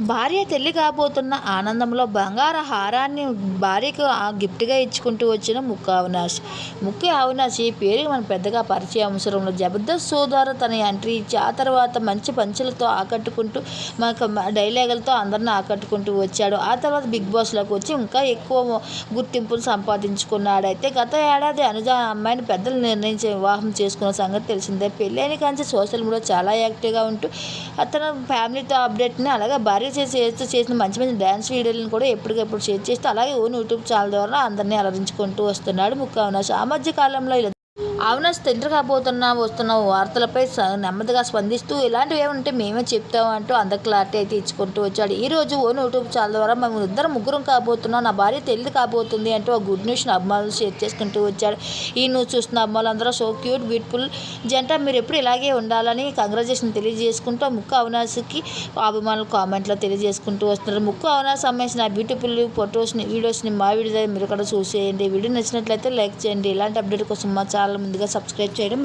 భార్య తల్లి కాబోతున్న ఆనందంలో బంగారు హారాన్ని భార్యకు ఆ గిఫ్ట్గా ఇచ్చుకుంటూ వచ్చిన ముక్కు అవినాష్. ముక్కు అవినాష్ ఈ పేరు మన పెద్దగా పరిచయం అవసరంలో జబర్దస్త్ సోదరు తన ఎంట్రీ ఇచ్చి ఆ తర్వాత మంచి పంచులతో ఆకట్టుకుంటూ మనకు డైలాగులతో అందరిని ఆకట్టుకుంటూ వచ్చాడు. ఆ తర్వాత బిగ్ బాస్లోకి వచ్చి ఇంకా ఎక్కువ గుర్తింపును సంపాదించుకున్నాడు. అయితే గత ఏడాది అనుజ అమ్మాయిని పెద్దలు నిర్ణయించి వివాహం చేసుకున్న సంగతి తెలిసిందే. పెళ్ళైన కానీ సోషల్ మీడియా చాలా యాక్టివ్గా ఉంటూ అతను ఫ్యామిలీతో అప్డేట్ని అలాగే భార్య చేసి చేస్తూ చేసిన మంచి మంచి డ్యాన్స్ వీడియోలను కూడా ఎప్పటికప్పుడు షేర్ చేస్తూ అలాగే ఓన్ యూట్యూబ్ ఛానల్ ద్వారా అందరినీ అలరించుకుంటూ వస్తున్నాడు ముక్కు సామర్థ్య కాలంలో ఇలా అవినాష్ తండ్రి కాబోతున్న వస్తున్న వార్తలపై స- నెమ్మదిగా స్పందిస్తూ ఇలాంటివి ఏమంటే మేమే చెప్తాం అంటూ అందరు క్లారిటీ అయితే ఇచ్చుకుంటూ వచ్చాడు. ఈ రోజు ఓన్ యూట్యూబ్ ఛానల్ ద్వారా మేము ఇద్దరు ముగ్గురం కాబోతున్నాం. నా భార్య తెలియదు కాబోతుంది అంటూ ఆ గుడ్ న్యూస్ని అభిమానులు షేర్ చేసుకుంటూ వచ్చాడు. ఈ న్యూస్ చూస్తున్న అమ్మాయిలందరూ సో క్యూట్ బ్యూటిఫుల్ జంట. మీరు ఎప్పుడు ఇలాగే ఉండాలని కంగ్రాచులేషన్ తెలియజేసుకుంటూ ముక్కు అవినాశ్కి అభిమానులు కామెంట్లో తెలియజేసుకుంటూ వస్తున్నారు. ముక్కు అవినాష్ సంబంధించిన బ్యూటిఫుల్ ఫొటోస్ని వీడియోస్ని మా వీడియో మీరు కూడా చూసేయండి. వీడియో నచ్చినట్లయితే లైక్ చేయండి. ఇలాంటి అప్డేట్ కోసం మా ఛానల్ ముందుగా సబ్స్క్రైబ్ చేయడం